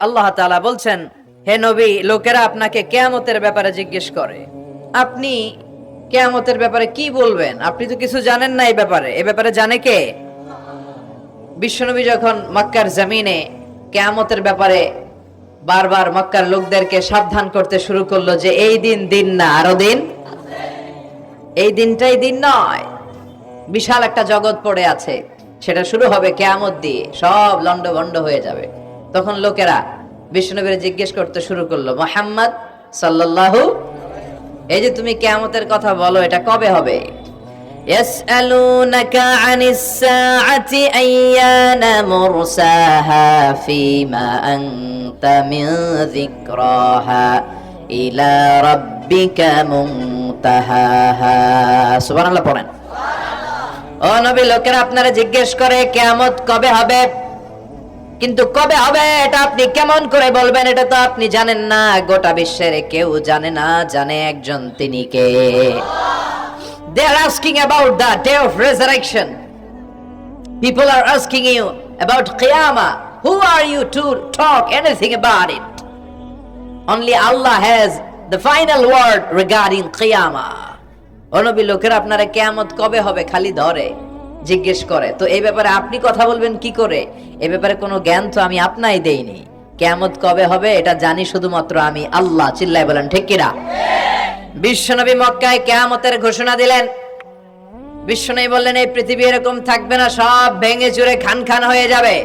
আল্লাহ তাআলা বলছেন, হে নবী, লোকেরা আপনাকে কেয়ামতের ব্যাপারে জিজ্ঞেস করে। আপনি কেয়ামতের ব্যাপারে কি বলবেন? আপনি তো কিছু জানেন না এই ব্যাপারে। এ ব্যাপারে জানে কে? বিশ্বনবী যখন মক্কার জমিনে কেয়ামতের ব্যাপারে বারবার মক্কার লোকদেরকে সাবধান করতে শুরু করল যে, এই দিন দিন না, আরও দিন? এই দিনটাই দিন নয়। বিশাল একটা জগৎ পড়ে আছে। সেটা শুরু হবে কেয়ামত দিয়ে। সব লন্ডভন্ড হয়ে যাবে। তখন লোকেরা বিষ্ণুনবীর জিজ্ঞেস করতে শুরু করলো মোহাম্মদ সাল্লাল্লাহু এই যে তুমি কেয়ামতের কথা বলো এটা কবে হবে يسألونك عن الساعة أيان مرساها فيما أنت من ذكراها إلى ربك منتهاها سبحان الله পড়েন ও নবী লোকেরা আপনারা জিজ্ঞেস করে কেয়ামত কবে হবে কিন্তু কবে হবে এটা আপনি কেমন করে বলবেন, এটা তো আপনি জানেন না। গোটা বিশ্বের কেউ জানে না, জানে একজন তিনি কে। They are asking about the day of resurrection people are asking you about কেয়ামা who are you to talk anything about it only Allah has the final word regarding কেয়ামা অনবি লোকের আপনারা কেয়ামত কবে হবে খালি ধরে? জিজ্ঞেস করে, তো এই ব্যাপারে আপনি কথা বলবেন কি করে? এই ব্যাপারে কোনো জ্ঞান তো আমি আপনাই দেইনি। কেয়ামত কবে হবে এটা জানি শুধুমাত্র আমি আল্লাহ। চিল্লাই বলেন, ঠিক কিনা? বিশ্বনবী মক্কায় কেয়ামতের ঘোষণা দিলেন। বিশ্বনবী বললেন, এই পৃথিবী এরকম থাকবে না, সব ভেঙে চুরে খান খান হয়ে যাবে।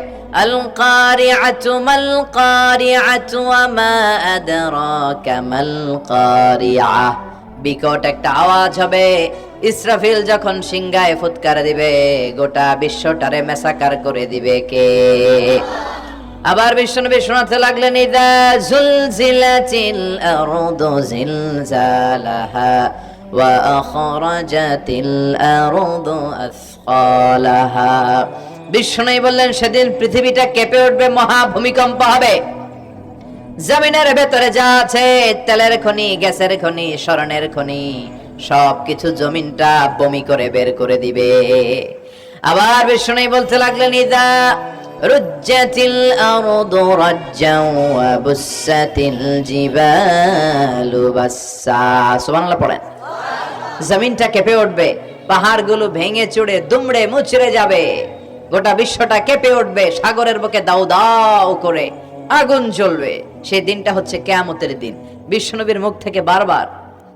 বিকট একটা আওয়াজ হবে। ইসরাফিল যখন সিংগায় ফুৎকার দিবে, গোটা বিশ্বটারে মেসাকার করে দিবে কে? আবার বিশ্বনবী শোনাতে লাগলেন, ইদা জুলজিলাতিল আরদু জিলজালাহা ওয়া আখরাজাতিল আরদু আসকালাহা বিশ্বনবী বললেন, সেদিন পৃথিবীটা কেঁপে উঠবে, মহা ভূমিকম্প হবে। জমিনের ভেতরে যা আছে, তেলের খনি, গ্যাসের খনি স্মরণের খনি সবকিছু জমিনটা বমি করে বের করে দিবে। আবার বিষ্ণু বলতে লাগলেন, ইদা রুজ্জাতিল আরদু রাজ্জাও ওয়া বুসাতিল জিবালু বাসসা। সুবহানাল্লাহ পড়েন। জমিনটা কেঁপে উঠবে, পাহাড়গুলো ভেঙে চুড়ে, দুমড়ে মুচড়ে যাবে। গোটা বিশ্বটা কেঁপে উঠবে, সাগরের বুকে দাউ দাউ করে আগুন জ্বলবে। সেই দিনটা হচ্ছে কেয়ামতের দিন। বিশ্বনবীর মুখ থেকে বারবার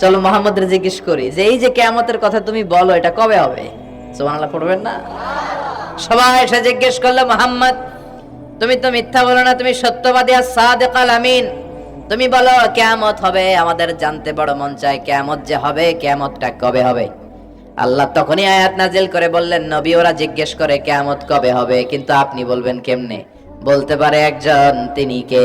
চলো মোহাম্মদের জিজ্ঞেস করি যে এই যে কেয়ামতের কথা তুমি বলো, এটা কবে হবে? সুবহানাল্লাহ, পড়বেন না? সবাই এসে জিজ্ঞেস করল, মোহাম্মদ, তুমি তো মিথ্যা বলো না, তুমি সত্যবাদী আর সাদেকাল আমিন। তুমি বলো, কেয়ামত হবে, আমাদের জানতে বড় মন চায় কেয়ামত যে হবে, কেয়ামতটা কবে হবে? আল্লাহ তখনই আয়াত নাজিল করে বললেন, নবী, ওরা জিজ্ঞেস করে, কেয়ামত কবে হবে? কিন্তু আপনি বলবেন, কেমনে? বলতে পারে একজন, তিনি কে?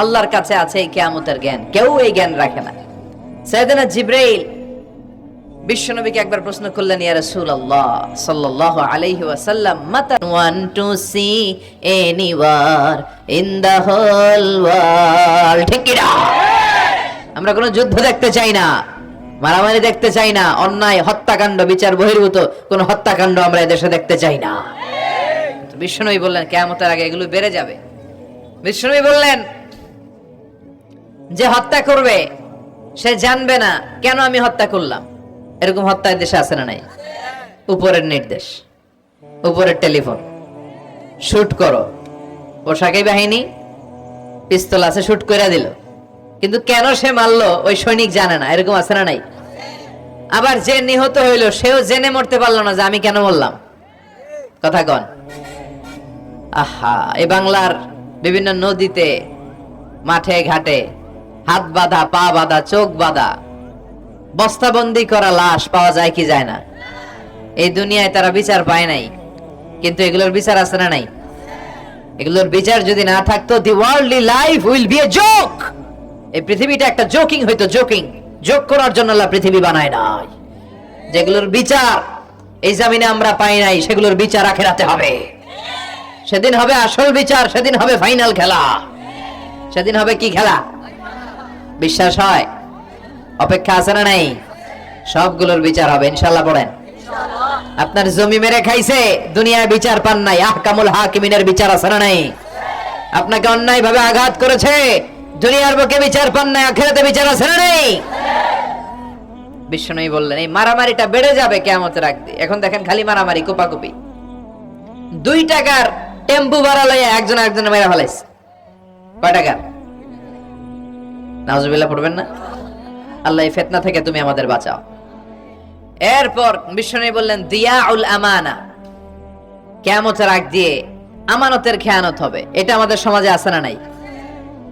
আল্লাহর কাছে আছে কিয়ামতের জ্ঞান। কেউ এই জ্ঞান রাখে না। জিব্রাইল বিশ্বনবীকে একবার প্রশ্ন করলেন আলাইহি ওয়াসাল্লাম, মাতা one to see anywhere in the whole world. ঠিক কি আমরা কোনো যুদ্ধ দেখতে চাই না, মারামারি দেখতে চাই না, অন্যায়, হত্যাকাণ্ড, বিচার বহির্ভূত কোনো হত্যাকাণ্ড আমরা এদেশে দেখতে চাই না। বিশ্বনবী বললেন, কেয়ামতের আগে এগুলো বেড়ে যাবে। বিশ্বনবী বললেন, যে হত্যা করবে, সে জানবে না কেন আমি হত্যা করলাম। এরকম হত্যা দেশে আছে না নাই? উপরের নির্দেশ, উপরের টেলিফোন। শুট করো। পোশাকি বাহিনী পিস্তল আছে, শুট করে দিল। কিন্তু কেন সে মারলো, ওই সৈনিক জানে না। এরকম আছে না নাই? আবার যে নিহত হইল, সেও জেনে মরতে পারল না যে আমি কেন বললাম কথা কন। আহা এই বাংলার বিভিন্ন নদীতে, মাঠে, ঘাটে হাত বাঁধা, পা বাঁধা, চোখ বাঁধা, বস্তাবন্দি করা লাশ পাওয়া যায় কি যায় না? এই দুনিয়ায় তারা বিচার পায় নাই, কিন্তু এগুলোর বিচার আছে না নাই? এগুলোর বিচার যদি না থাকতো the worldly life will be a joke এই পৃথিবীটা একটা জোকিং হইতো জোকিং জোক করার জন্য আল্লাহ পৃথিবী বানায় নাই। যেগুলোর বিচার এই জামিনে আমরা পাই নাই, সেগুলোর বিচার আখেরাতে হবে। সেদিন হবে আসল বিচার, সেদিন হবে ফাইনাল খেলা। সেদিন হবে কি খেলা? বিশ্বাস হয়? অপেক্ষা আছে না নাই? সবগুলোর বিচার হবে ইনশাল্লাহ পড়েন। আপনার জমি মেরে খাইছে, দুনিয়ায় বিচার পান নাই। আহকামুল হাকিমিনের বিচার আছে না নাই? আপনাকে অন্যায় ভাবে আঘাত করেছে, দুনিয়ার বুকে বিচার পান নাই, আখেরাতে বিচার আছে না নাই? বিষ্ণু বললেন, এই মারামারিটা বেড়ে যাবে কেমতের রাখতে এখন দেখেন খালি মারামারি, কোপাকুপি। দুই টাকার টেম্পু ভাড়া লইয়া একজন একজন মেরে ফেলাইছে। কয় টাকার নাজুবিল্লাহ পড়বেন না? আল্লাহ এই ফেতনা থেকে তুমি আমাদের বাঁচাও। এরপর বিষ্ণু বললেন, দিয়াউল আমানা। কেয়ামতের আগ দিয়ে আমানতের খেয়ানত হবে। এটা আমাদের সমাজে আছে না নাই?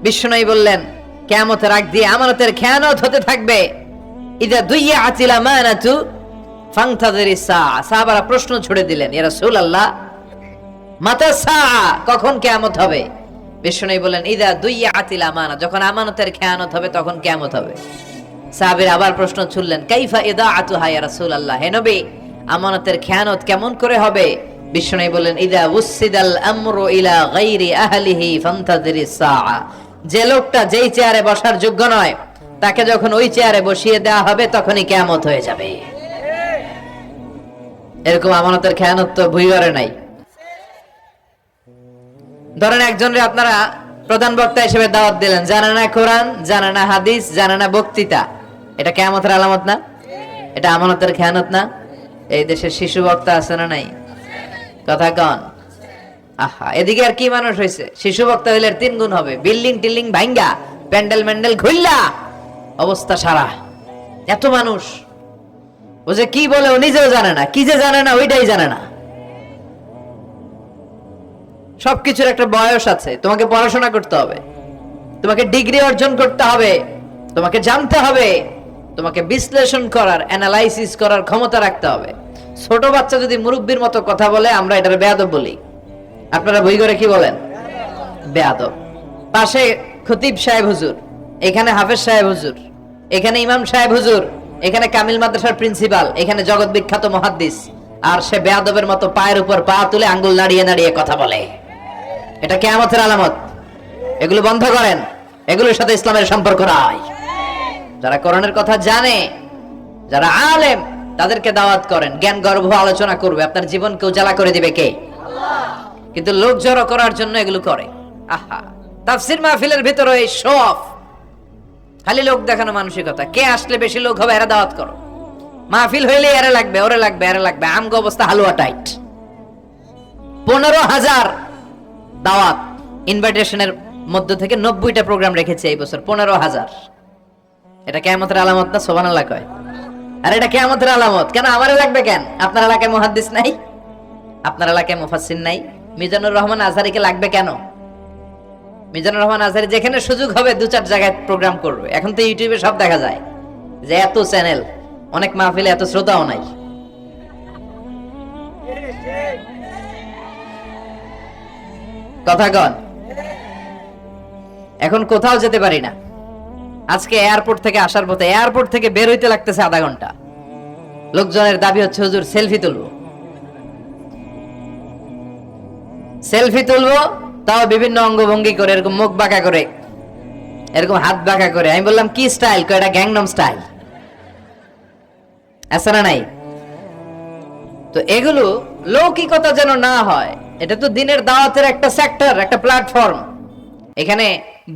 বিষ্ণু বললেন, কেয়ামতের আগ দিয়ে আমানতের খেয়ানত হতে থাকবে। ইদা দুইয়া আতিল আমানাতু ফাংতাদের সাহাবারা প্রশ্ন ছুড়ে দিলেন, ইয়া রাসূলুল্লাহ মাতা সা কখন কেয়ামত হবে? বিষ্ণু বললেন, ইদা দুইয়া আতিল আমানা যখন আমানতের খেয়ানত হবে, তখন কেয়ামত হবে। সাহাবীর আবার প্রশ্ন ছুড়লেন, কাইফা ইদা আতু হায়া রাসূল আল্লাহ হে নবী, আমানতের খেয়ানত কেমন করে হবে? বললেন, ইদা উসিদাল আমরু ইলা গাইরি আহলিহি ফান্তাদিরি যে লোকটা যেই চেয়ারে বসার যোগ্য নয়, তাকে যখন ওই চেয়ারে বসিয়ে দেওয়া হবে, তখনই কেয়ামত হয়ে যাবে। এরকম আমানতের খেয়ানত তো ভুইবারে নাই। ধরেন একজনরে আপনারা প্রধান বক্তা হিসেবে দাওয়াত দিলেন, জানে না কোরআন, জানে না হাদিস, জানে না বক্তৃতা। এটা কেয়ামতের আলামত না? এটা আমানতের খেয়ানত না? এই দেশের শিশু বক্তা আছে না নাই? কথা কন। আহা, এদিকে আর কি মানুষ হয়েছে শিশু বক্তা হইলে তিন গুণ হবে। বিল্ডিং টিল্ডিং ভাঙ্গা প্যান্ডেল ম্যান্ডেল খুললা অবস্থা সারা। এত মানুষ। ও যে কি বলে ও নিজেও জানে না, কি যে জানে না, ওইটাই জানে না। সবকিছুর একটা বয়স আছে, তোমাকে পড়াশোনা করতে হবে, তোমাকে ডিগ্রি অর্জন করতে হবে, তোমাকে জানতে হবে, তোমাকে বিশ্লেষণ করার অ্যানালাইসিস করার ক্ষমতা রাখতে হবে। ছোট বাচ্চা যদি মুরব্বীর মতো কথা বলে, আমরা এটার বেয়াদব বলি। আপনারা বই করে কি বলেন? বেয়াদব। পাশে খতিব সাহেব হুজুর, এখানে হাফেজ সাহেব হুজুর, এখানে ইমাম সাহেব হুজুর, এখানে কামিল মাদ্রাসার প্রিন্সিপাল, এখানে জগৎ বিখ্যাত মহাদ্দিস, আর সে বেয়াদবের মতো পায়ের উপর পা তুলে আঙ্গুল নাড়িয়ে নাড়িয়ে কথা বলে। এটা কেয়ামতের আলামত। এগুলো বন্ধ করেন। এগুলোর সাথে ইসলামের সম্পর্ক নাই। যারা কোরআনের কথা জানে, যারা আলেম, তাদেরকে দাওয়াত করেন। জ্ঞান গর্ভ আলোচনা করবে। আপনার জীবনকে উজালা করে দিবে কে? কিন্তু লোক জড়ো করার জন্য এগুলো করে। আহা! তাফসির মাহফিলের ভিতরে এই শো অফ খালি লোক দেখানো মানসিকতা। কে আসলে বেশি লোক হবে এরা দাওয়াত করো। মাহফিল হইলে এরা লাগবে, ওরে লাগবে, এরা লাগবে। আমগো অবস্থা হালুয়া টাইট পনেরো হাজার দাওয়াত ইনভাইটেশনের মধ্য থেকে নব্বইটা প্রোগ্রাম রেখেছে এই বছর, পনেরো হাজার। এটা কেমতের আলামত না? সোবান আল্লাহ কয়। আর এটা কেমতের আলামত। কেন আমার লাগবে কেন? আপনার এলাকায় মহাদ্দিস নাই? আপনার এলাকায় মুফাসসির নাই? মিজানুর রহমান আজহারিকে লাগবে কেন? মিজানুর রহমান আজহারি যেখানে সুযোগ হবে, দু চার জায়গায় প্রোগ্রাম করবে। এখন তো ইউটিউবে সব দেখা যায় যে এত চ্যানেল অনেক মাহফিলে এত শ্রোতাও নাই। কন এখন কোথাও যেতে পারি না। আজকে এয়ারপোর্ট থেকে আসার পথে এয়ারপোর্ট থেকে বের হইতে লাগতেছে আধা ঘণ্টা। লোকজনের দাবি হচ্ছে, হুজুর, সেলফি তুলবো। সেলফি তুলবো, তাও বিভিন্ন অঙ্গভঙ্গি করে, এরকম মুখ বাঁকা করে, এরকম হাত বাঁকা করে। আমি বললাম, কি স্টাইল? এটা গ্যাংনম স্টাইল। আছে না নাই? তো এগুলো লৌকিকতা যেন না হয় এটা তো দিনের দাওয়াতের একটা সেক্টর একটা প্ল্যাটফর্ম এখানে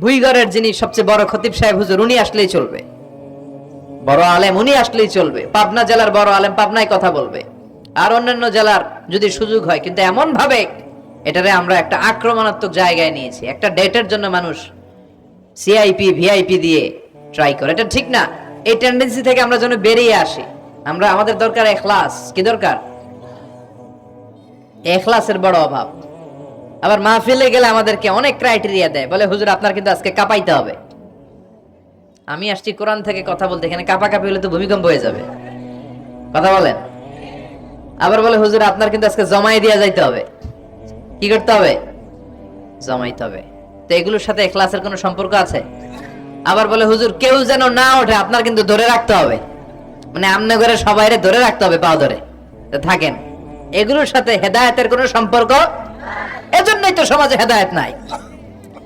ভুইগড়ের যিনি সবচেয়ে বড় খতিব সাহেব হুজুর, উনি আসলেই চলবে। বড় আলেম, উনি আসলেই চলবে। পাবনা জেলার বড় আলেম পাবনায় কথা বলবে। আর অন্যান্য জেলার যদি সুযোগ হয়, কিন্তু এমন ভাবে এটারে আমরা একটা আক্রমণাত্মক জায়গায় নিয়েছি। একটা ডেটের জন্য মানুষ সিআইপি ভিআইপি দিয়ে ট্রাই করে। এটা ঠিক না। এই টেন্ডেন্সি থেকে আমরা যেন বেরিয়ে আসি। আমরা, আমাদের দরকার এখলাস। কি দরকার? এখলাসের বড় অভাব। আবার মাহফিলে গেলে আমাদেরকে অনেক ক্রাইটেরিয়া দেয়। বলে, হুজুর, আপনার কিন্তু আজকে কাঁপাইতে হবে। আমি আসছি কোরআন থেকে কথা বলতে। এখানে কাঁপাকাঁপি হলে তো ভূমিকম্প হয়ে যাবে। কথা বলেন? আবার বলে, হুজুর, আপনার কিন্তু আজকে জমাই দিয়া যাইতে হবে। কি করতে হবে? জমাইতে হবে। তো এগুলোর সাথে ক্লাসের কোনো সম্পর্ক আছে? আবার বলে, হুজুর, কেউ যেন না ওঠে, আপনার কিন্তু ধরে রাখতে হবে। মানে আমনে করে সবাইরে ধরে রাখতে হবে পাও ধরে। থাকেন। এগুলোর সাথে হেদায়েতের কোনো সম্পর্ক? এজন্যই তো সমাজে হেদায়েত নাই।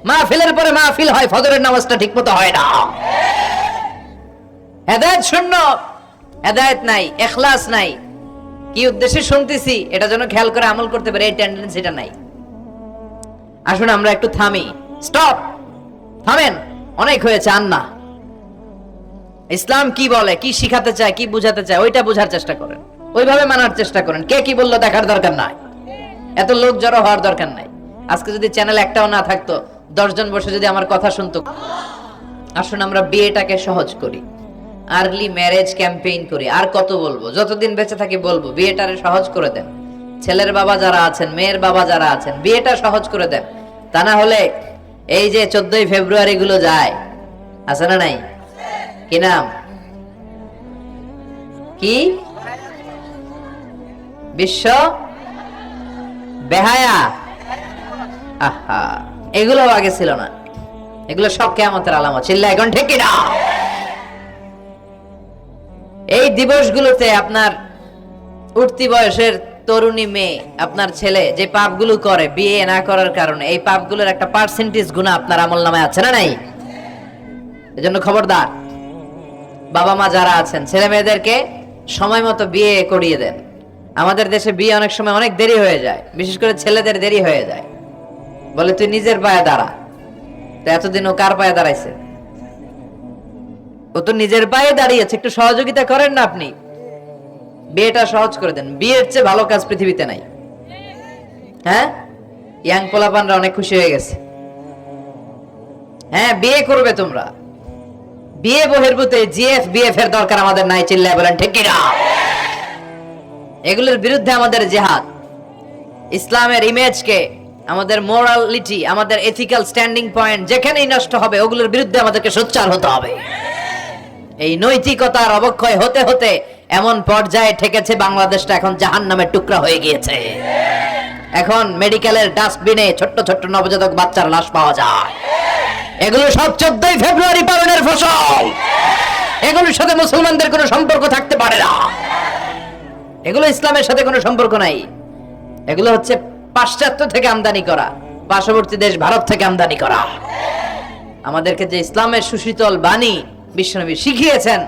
মাহফিলের পরে মাহফিল হয়, ফজরের নামাজটা ঠিকমতো হয় না। হেদায়েত শূন্য, হেদায়েত নাই, এখলাস নাই। কি উদ্দেশ্যে শুনতেছি? এটা যেন খেয়াল করে আমল করতে পারে, এই টেন্ডেন্সিটা নাই। আসুন আমরা একটু থামি। স্টপ! থামেন, অনেক হয়েছে আন্না ইসলাম কি বলে, কি শিখাতে চায়, কি বুঝাতে চায়, ওইটা বোঝার চেষ্টা করেন। ওইভাবে মানার চেষ্টা করেন। কে কি বলল দেখার দরকার নাই। এত লোক জড়ো হওয়ার দরকার নাই। আজকে যদি চ্যানেল একটাও না থাকতো, দশজন বসে যদি আমার কথা শুনতো, আসুন আমরা বিয়েটাকে সহজ করি। আর্লি ম্যারেজ ক্যাম্পেইন করি। আর কত বলব? যতদিন বেঁচে থাকি বলব, বিয়েটারে সহজ করে দেন। ছেলের বাবা যারা আছেন, মেয়ের বাবা যারা আছেন, বিয়েটা সহজ করে দেন। তা না হলে এই যে চোদ্দই ফেব্রুয়ারি গুলো যায়। আছে না নাই? কি নাম? কি? বিশ্ব বেহায়া। এগুলো আগে ছিল না। এগুলো সব কেমতের আলামত। চিল্লা এখন ঠিক না এই দিবসগুলোতে আপনার উঠতি বয়সের তরুণী মেয়ে, আপনার ছেলে যে পাপগুলো করে, বিয়ে না করার কারণে, এই পাপগুলোর একটা পার্সেন্টেজ গুণা আপনার আমল নামে আছে না নাই? এজন্য খবরদার বাবা মা যারা আছেন ছেলে মেয়েদেরকে সময় মতো বিয়ে করিয়ে দেন। আমাদের দেশে বিয়ে অনেক সময় অনেক দেরি হয়ে যায়। বিশেষ করে ছেলেদের দেরি হয়ে যায়। বলে, তুই নিজের পায়ে দাঁড়া। তো এতদিন ও কার পায়ে দাঁড়াইছে? ও তো নিজের পায়ে দাঁড়িয়েছে। একটু সহযোগিতা করেন না আপনি। বিয়েটা সহজ করে দেন। বিয়ের চেয়ে ভালো কাজ পৃথিবীতে নাই। হ্যাঁ? ইয়াং পোলাপানরা অনেক খুশি হয়ে গেছে। হ্যাঁ বিয়ে করবে তোমরা। বিয়ে বহির্ভূতে জিএফ বিএফ এর দরকার আমাদের নাই, চিল্লায় বলেন, ঠিক কিনা? এগুলোর বিরুদ্ধে আমাদের জেহাদ। ইসলামের ইমেজকে, আমাদের মোরালিটি আমাদের এথিক্যাল স্ট্যান্ডিং পয়েন্ট যেখানেই নষ্ট হবে, ওগুলোর বিরুদ্ধে আমাদেরকে সোচ্চার হতে হবে। এই নৈতিকতার অবক্ষয় হতে হতে এমন পর্যায়ে ঠেকেছে বাংলাদেশটা এখন জাহান নামের টুকরা হয়ে গিয়েছে। এখন মেডিকেলের ডাস্টবিনে ছোট্ট ছোট্ট নবজাতক বাচ্চার লাশ পাওয়া যায়। এগুলো সব চোদ্দই ফেব্রুয়ারি পালনের ফসল। এগুলোর সাথে মুসলমানদের কোনো সম্পর্ক থাকতে পারে না। এগুলো ইসলামের সাথে কোনো সম্পর্ক নাই। এগুলো হচ্ছে পাশ্চাত্য থেকে আমদানি করা, পার্শ্ববর্তী দেশ ভারত থেকে আমদানি করা। আমাদেরকে যে ইসলামের সুশীতল বাণী বিশ্বনবী শিখিয়েছেন,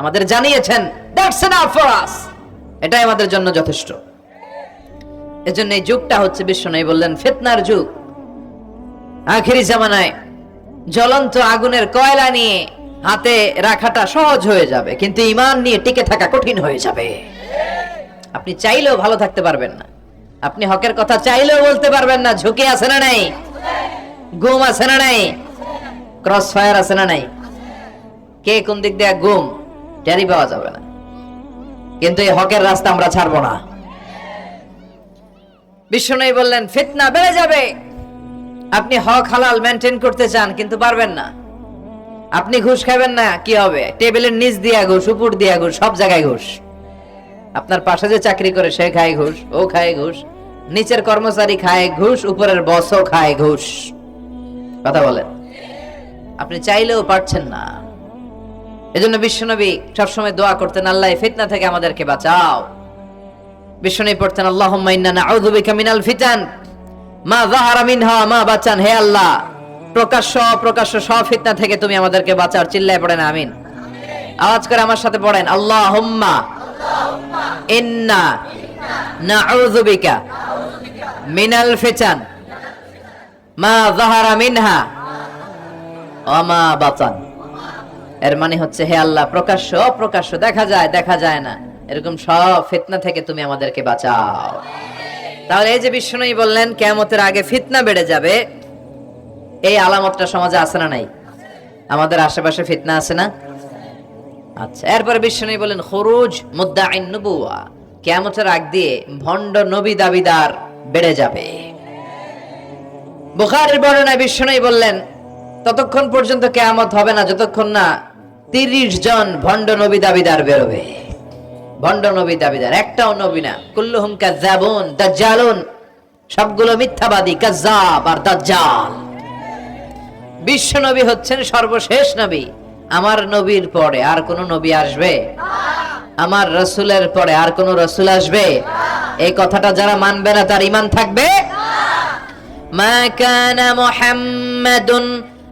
আমাদের জানিয়েছেন দ্যাটস এনাফ ফর আস এটাই আমাদের জন্য যথেষ্ট। এজন্য এই যুগটা হচ্ছে বিশ্বনবী বললেন, ফিতনার যুগ। আখেরি জামানায় জ্বলন্ত আগুনের কয়লা নিয়ে হাতে রাখাটা সহজ হয়ে যাবে, কিন্তু ইমান নিয়ে টিকে থাকা কঠিন হয়ে যাবে। আপনি চাইলেও ভালো থাকতে পারবেন না। আপনি হকের কথা চাইলেও বলতে পারবেন না, ঝুঁকি আছে না নাই? গুম আছে না নাই? ক্রস ফায়ার আছে না নাই? কে কোন দিক দিয়ে গুম টেরি পাওয়া যাবে না। কিন্তু এই হকের রাস্তা আমরা ছাড়বো না। বিষ্ণু বললেন, ফিতনা বেড়ে যাবে। আপনি হক হালাল মেনটেন করতে চান, কিন্তু পারবেন না। আপনি ঘুষ খাবেন না, কি হবে? টেবিলের নিচ দিয়া ঘুষ, উপর দিয়া ঘুষ, সব জায়গায় ঘুষ। আপনার পাশে যে চাকরি করে সে খায় ঘুষ, ও খায় ঘুষ। নিচের কর্মচারী খায় ঘুষ, উপরের বসও খায় ঘুষ। কথা বলেন। আপনি চাইলেও পারছেন না। এজন্য বিশ্বনবী সবসময় দোয়া করতেন, আল্লাহ ফিতনা থেকে আমাদেরকে বাঁচাও। বিশ্বনবী পড়তেন বিকা মিনাল ফিতান। মা যাহারা মিনহা, মা বাঁচান, হে আল্লাহ। প্রকাশ্য, অপ্রকাশ্য সব ফিতনা থেকে তুমি আমাদেরকে বাঁচাও। চিল্লায় পড়েন, আমিন। আওয়াজ করে আমার সাথে পড়েন আল্লাহ আল্লাহুম্মা ইন্না নাউযু বিকা মিনাল ফিতান। মা যাহারা মিনহা বাচান এর মানে হচ্ছে, হে আল্লাহ, প্রকাশ্য, অপ্রকাশ্য, দেখা যায় দেখা যায় না। এরকম সব ফিতনা থেকে তুমি আমাদেরকে বাঁচাও। তাহলে এই যে বিষ্ণুই বললেন কেমতের আগে ফিতনা বেড়ে যাবে। এই আলামতটা সমাজে আছে না নাই? আমাদের আশেপাশে ফিতনা আছে না? আচ্ছা এরপরে বিষ্ণুই বলেন, খরুজ মুদ্দাইন নবুয়া কেমতের আগ দিয়ে ভণ্ড নবী দাবিদার বেড়ে যাবে। বুখারের বর্ণনায় বিষ্ণুই বললেন, ততক্ষণ পর্যন্ত কেয়ামত হবে না, যতক্ষণ না তিরিশ জন ভণ্ড নবী দাবিদার বেরোবে। ভণ্ড নবী দাবিদার, একটাও নবী না। কুল্লুহুম কাজ্জাবুন, দাজ্জালুন, সবগুলো মিথ্যাবাদী, কাজ্জাব আর দাজ্জাল। বিশ্ব নবী হচ্ছেন সর্বশেষ নবী। আমার নবীর পরে আর কোন নবী আসবে আমার রসুলের পরে আর কোন রসুল আসবে এই কথাটা যারা মানবে না তার ইমান থাকবে ما كان محمد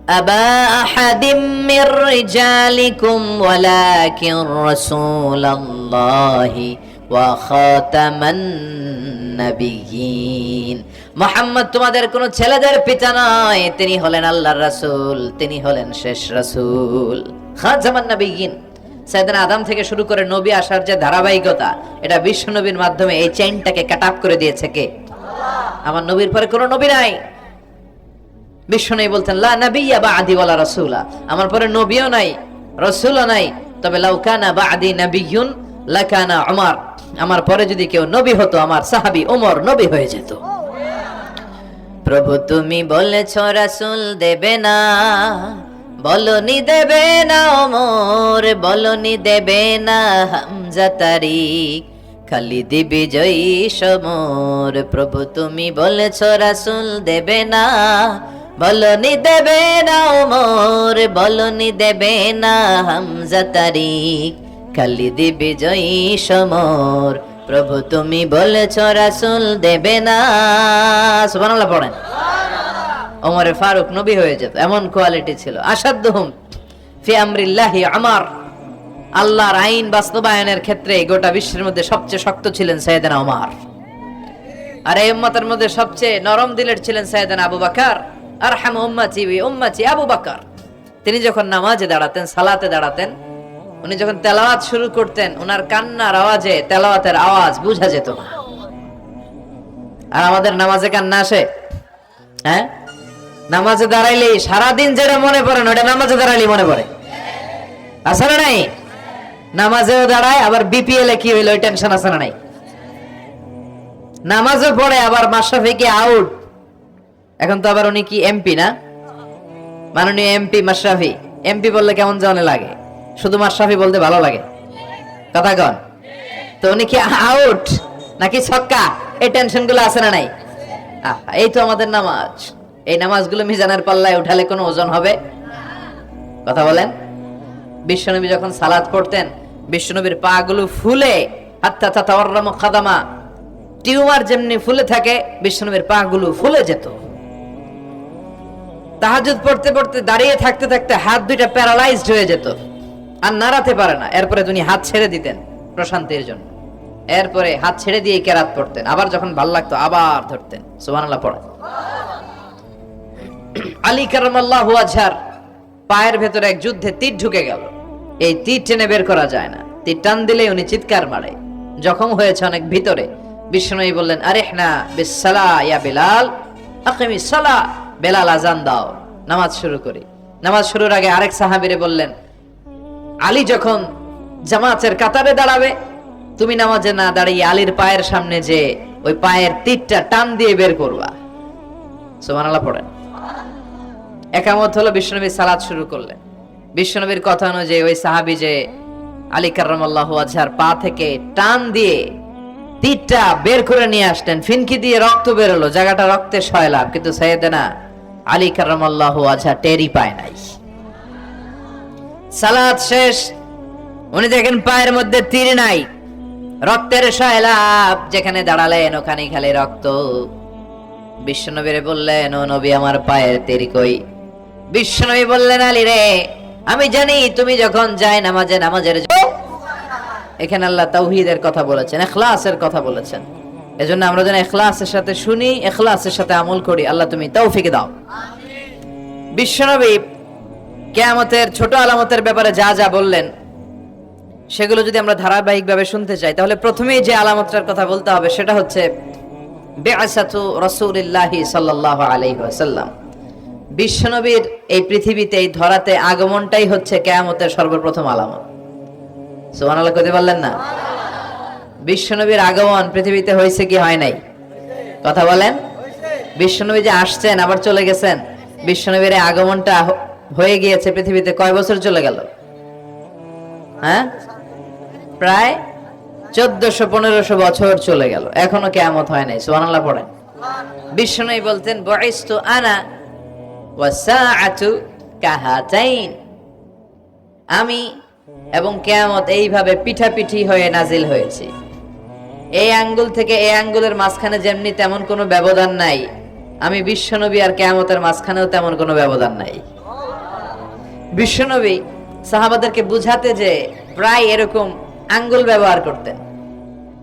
أبا أحد من رجالكم ولكن رسول الله وخاتم النبيين মোহাম্মদ তোমাদের কোন ছেলেদের পিতা নয় তিনি হলেন আল্লাহর রাসূল তিনি হলেন শেষ রাসূল। খাজামান নবীন সাইয়েদনা আদম থেকে শুরু করে নবী আসার যে ধারাবাহিকতা এটা বিশ্ব নবীর মাধ্যমে এই চেইনটাকে কাট আপ করে দিয়েছে কে? আমার নবীর পরে কোনো নবী নাই। বিশ্ব নেই বলতেন লা নাবিয়া বা রাসূলা। আমার পরে নবীও নাই রাসূলও নাই। তবে লাউকানা বা আদি নাবিয়ুন লাকানা উমর। আমার পরে যদি কেউ নবী হতো আমার সাহাবী ওমর নবী হয়ে যেত। প্রভু তুমি বলেছ, রাসূল দেবে না। বলনি দেবে না ওমর, বলনি দেবে না হামজা তারিক, খালিদি বিজয়ী সমর। প্রভু তুমি বলেছ, রাসূল দেবে না। বলনি দেবে না অমর বলনি দেবে না হামজা তারিক, খালিদি বিজয়ী সমর। প্রভু, তুমি বলেছ রাসূল দেবে না। পড়েন। ওমরে ফারুক নবী হয়ে যেত, এমন কোয়ালিটি ছিল। আসাদ্দুহুম ফি আমরিল্লাহি আমার। আল্লাহর আইন বাস্তবায়নের ক্ষেত্রে গোটা বিশ্বের মধ্যে সবচেয়ে শক্ত ছিলেন সৈয়দানা ওমর। আর এই উম্মতের মধ্যে সবচেয়ে নরম দিলের ছিলেন সৈয়দানা আবু বাকার। আর হাম উম্মাচি উম্মাচি আবু বাকার। তিনি যখন নামাজে দাঁড়াতেন, সালাতে দাঁড়াতেন উনি যখন তেলাওয়াত শুরু করতেন ওনার কান্নার আওয়াজে, তেলাওয়াতের আওয়াজ বোঝা যেত না। আর আমাদের নামাজে কান্না আসে? হ্যাঁ? নামাজে দাঁড়াইলে সারাদিন যেটা মনে পড়ে না, ওটা নামাজে দাঁড়াইলে মনে পড়ে। আছে না নাই? নামাজেও দাঁড়ায়, আবার বিপিএল এ কি হইল, ওই টেনশন আছে না নাই? নামাজে পড়ে, আবার মাশরাফি কি আউট এখন তো আবার উনি কি এমপি না? মাননীয় এমপি মাশরাফি। এমপি বললে কেমন জানে লাগে? শুধু মাশরাফি বলতে ভালো লাগে। কথা কন তো উনি কি আউট নাকি ছক্কা? এই টেনশনগুলো আছে না নাই? এই তো আমাদের নামাজ। এই নামাজগুলো মিজানের পাল্লায় উঠালে কোনো ওজন হবে? কথা বলেন। বিশ্বনবী যখন সালাদ পড়তেন, বিশ্বনবীর পা গুলো ফুলে খাদামা, টিউমার যেমনি ফুলে থাকে, বিশ্বনবীর পা গুলো ফুলে যেত। তাহাজুদ পড়তে পড়তে দাঁড়িয়ে থাকতে থাকতে হাত দুইটা প্যারালাইজড হয়ে যেত। আর নাড়াতে পারে না। এরপরে তিনি হাত ছেড়ে দিতেন প্রশান্তির জন্য। এরপরে হাত ছেড়ে দিয়ে কেরাত পড়তেন। আবার যখন ভালো লাগতো আবার ধরতেন। সুবহানাল্লাহ পড়া আলী কারামাল্লাহু আজহার পায়ের ভেতরে এক যুদ্ধে তীর ঢুকে গেল। এই তীর টেনে বের করা যায় না। তীর টান দিলেই উনি চিৎকার মারে। জখম হয়েছে অনেক ভিতরে। বিষ্ণুই বললেন আরে না বিসালা ইয়া বেলাল। সালা বেলাল আজান দাও। নামাজ শুরু করি। নামাজ শুরুর আগে আরেক সাহাবিরে বললেন আলী যখন জামাতের কাতারে দাঁড়াবে, তুমি নামাজে না দাঁড়িয়ে আলীর পায়ের সামনে যে ওই পায়ের তীরটা টান দিয়ে বের করবা। সুবহানাল্লাহ পড়েন। একামত হলো বিশ্বনবী সালাত শুরু করলেন। বিশ্বনবীর কথা অনুযায়ী ওই সাহাবি যে আলী কার্রামাল্লাহ আজহার পা থেকে টান দিয়ে তীরটা বের করে নিয়ে আসলেন, ফিনকি দিয়ে রক্ত বেরোলো, জায়গাটা রক্তে সয়লাভ কিন্তু সৈয়দেনা আলী কার্রামাল্লাহ আজহার টেরি পায় নাই। সালাদ শেষ। উনি দেখেন পায়ের মধ্যে তীর নাই। রক্তের সয়লাভ যেখানে দাঁড়ালেন ওখানে খালি রক্ত। বিশ্বনবীরে বললেন ও নবী আমার পায়ের তীর কই? বিশ্বনবী বললেন আলী রে আমি জানি তুমি যখন যায় নামাজে নামাজের এখানে আল্লাহ তাওহীদের কথা বলেছেন এখলাসের কথা বলেছেন। এজন্য আমরা যেন এখলাসের সাথে শুনি এখলাসের সাথে আমল করি। আল্লাহ তুমি তৌফিক দাও। বিশ্বনবী কেয়ামতের ছোট আলামতের ব্যাপারে যা যা বললেন, সেগুলো যদি আমরা ধারাবাহিকভাবে শুনতে চাই, তাহলে প্রথমেই যে আলামতটার কথা বলতে হবে, সেটা হচ্ছে, বেআসাতু রাসূলিল্লাহি ওয়াসাল্লাম। বিশ্বনবীর এই পৃথিবীতে, এই ধরাতে আগমনটাই হচ্ছে কেয়ামতের সর্বপ্রথম আলামত। সুবহানাল্লাহ, কইতে পারলেন না? বিশ্বনবীর আগমন পৃথিবীতে হয়েছে কি হয় নাই? কথা বলেন। বিশ্বনবী যে আসছেন, আবার চলে গেছেন? বিশ্বনবীর আগমনটা হয়ে গিয়েছে পৃথিবীতে কয় বছর চলে গেল? হ্যাঁ? প্রায় চোদ্দশো, পনেরোশো বছর চলে গেল। এখনও কেমত হয় নাই, সুবহানাল্লাহ পড়েন। বিশ্বনবী বলতেন বয়স্তু আনা ওয়াসাআতু কাহাতাইন। আমি এবং কেয়ামত এইভাবে পিঠাপিঠি হয়ে নাজিল হয়েছি। এই আঙ্গুল থেকে এই আঙ্গুলের মাঝখানে যেমনি তেমন কোনো ব্যবধান নাই। আমি বিশ্বনবী আর কেয়ামতের মাঝখানেও তেমন কোনো ব্যবধান নাই। বিশ্বনবী সাহাবাদেরকে বুঝাতে যে প্রায় এরকম আঙ্গুল ব্যবহার করতেন।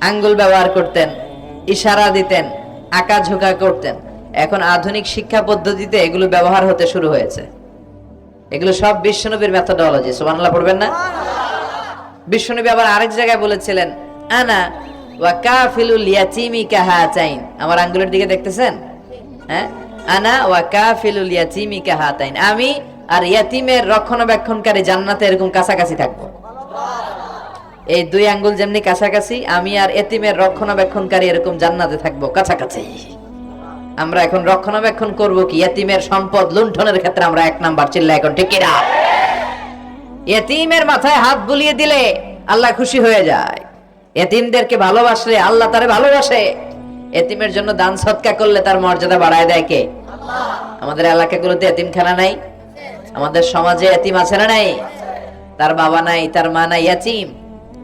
আঙ্গুল ব্যবহার করতেন, ইশারা দিতেন, আঁকা ঝোঁকা করতেন। এখন আধুনিক শিক্ষা পদ্ধতিতে এগুলো ব্যবহার হতে শুরু হয়েছে। এগুলো সব বিশ্বনবীর মেথোডোলজি সুবহানাল্লাহ পড়বেন না? বিশ্বনবী আবার আরেক জায়গায় বলেছিলেন, আনা ওয়া কাফিলুল ইয়াতিমি কাহাতাইন। আমার আঙ্গুলের দিকে দেখতেছেন? হ্যাঁ? আনা ওয়া কাফিলুল ইয়াতিমি কাহাতাইন। আমি আর ইয়াতিমের রক্ষণাবেক্ষণকারী জান্নাতে এরকম কাছাকাছি থাকব। এই দুই আঙ্গুল যেমনি কাছাকাছি, আমি আর এতিমের রক্ষণাবেক্ষণকারী এরকম জান্নাতে থাকব কাছাকাছি। আমরা এখন রক্ষণাবেক্ষণ করব কি? এতিমের সম্পদ লুণ্ঠনের ক্ষেত্রে আমরা এক নাম্বার চিল্লা এখন, ঠিক কিনা? এতিমের মাথায় হাত বুলিয়ে দিলে আল্লাহ খুশি হয়ে যায়। এতিমদেরকে ভালোবাসলে আল্লাহ তারে ভালোবাসে। এতিমের জন্য দান সৎকা করলে তার মর্যাদা বাড়ায় দেয় কে? আমাদের এলাকাগুলোতে এতিমখানা নাই। আমাদের সমাজে এতিম আছে না নাই? তার বাবা নাই, তার মা নাই, এতিম।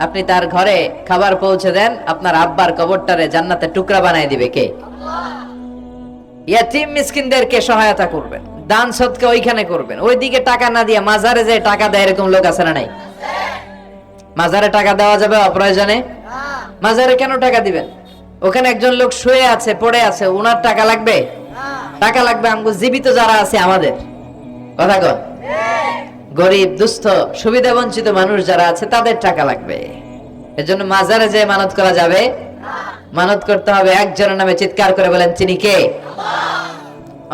আপনি তার ঘরে খাবার পৌঁছে দেন, আপনার আব্বার কবরটারে জান্নাতে টুকরা বানায় দিবে কে? ইয়াতিম মিসকিনদেরকে সহায়তা করবেন, দান সৎকা ওইখানে করবেন। ওইদিকে টাকা না দিয়ে মাজারে যে টাকা দেয় এরকম লোক আছে না নাই? মাজারে টাকা দেওয়া যাবে অপ্রয়োজনে? মাজারে কেন টাকা দিবেন? ওখানে একজন লোক শুয়ে আছে, পড়ে আছে, ওনার টাকা লাগবে? টাকা লাগবে, আমগো জীবিত যারা আছে আমাদের। কথা কন গরিব, দুস্থ, সুবিধা বঞ্চিত মানুষ যারা আছে, তাদের টাকা লাগবে। এজন্য মাজারে যে মানত করা যাবে। মানত করতে হবে একজনের নামে চিৎকার করে বলেন চিনি কে?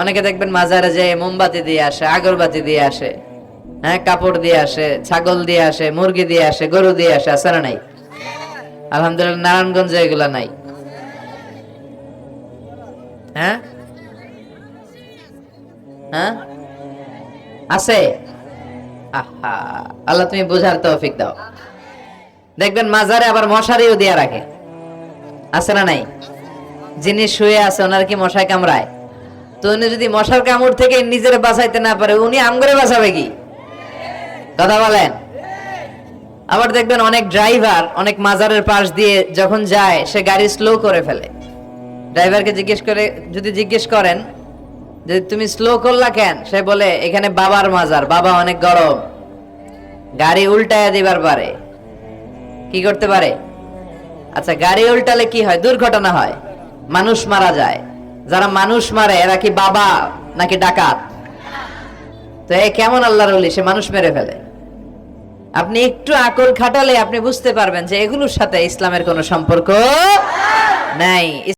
অনেকে দেখবেন মাজারে যে মোমবাতি দিয়ে আসে, আগরবাতি দিয়ে আসে হ্যাঁ কাপড় দিয়ে আসে, ছাগল দিয়ে আসে, মুরগি দিয়ে আসে, গরু দিয়ে আসে, আছে না নাই? আলহামদুলিল্লাহ, নারায়ণগঞ্জে এগুলা নাই। হ্যাঁ? হ্যাঁ? আছে? আহা, আল্লাহ তুমি বোঝার তৌফিক দাও। দেখবেন মাজারে আবার মশারিও দিয়ে রাখে। আছে না নাই? যিনি শুয়ে আছে, ওনার কি মশায় কামড়ায়? তো উনি যদি মশার কামড় থেকে নিজের বাঁচাইতে না পারে, উনি আম আমগরে বাঁচাবে কি? কথা বলেন। আবার দেখবেন অনেক ড্রাইভার অনেক মাজারের পাশ দিয়ে যখন যায়, সে গাড়ি স্লো করে ফেলে। ড্রাইভারকে জিজ্ঞেস করে, যদি জিজ্ঞেস করেন যে তুমি স্লো করলা কেন? সে বলে, এখানে বাবার মাজার, বাবা অনেক গরম। গাড়ি উল্টায় দিবার পারে। কি করতে পারে? আচ্ছা গাড়ি উল্টালে কি হয়? দুর্ঘটনা হয়। মানুষ মারা যায়। যারা মানুষ মারে, এরা কি বাবা নাকি ডাকাত? তো এ কেমন আল্লাহর ওলি? সে মানুষ মেরে ফেলে। আপনি একটু আকল খাটালে আপনি বুঝতে পারবেন যে এগুলোর সাথে ইসলামের কোনো সম্পর্ক নাই।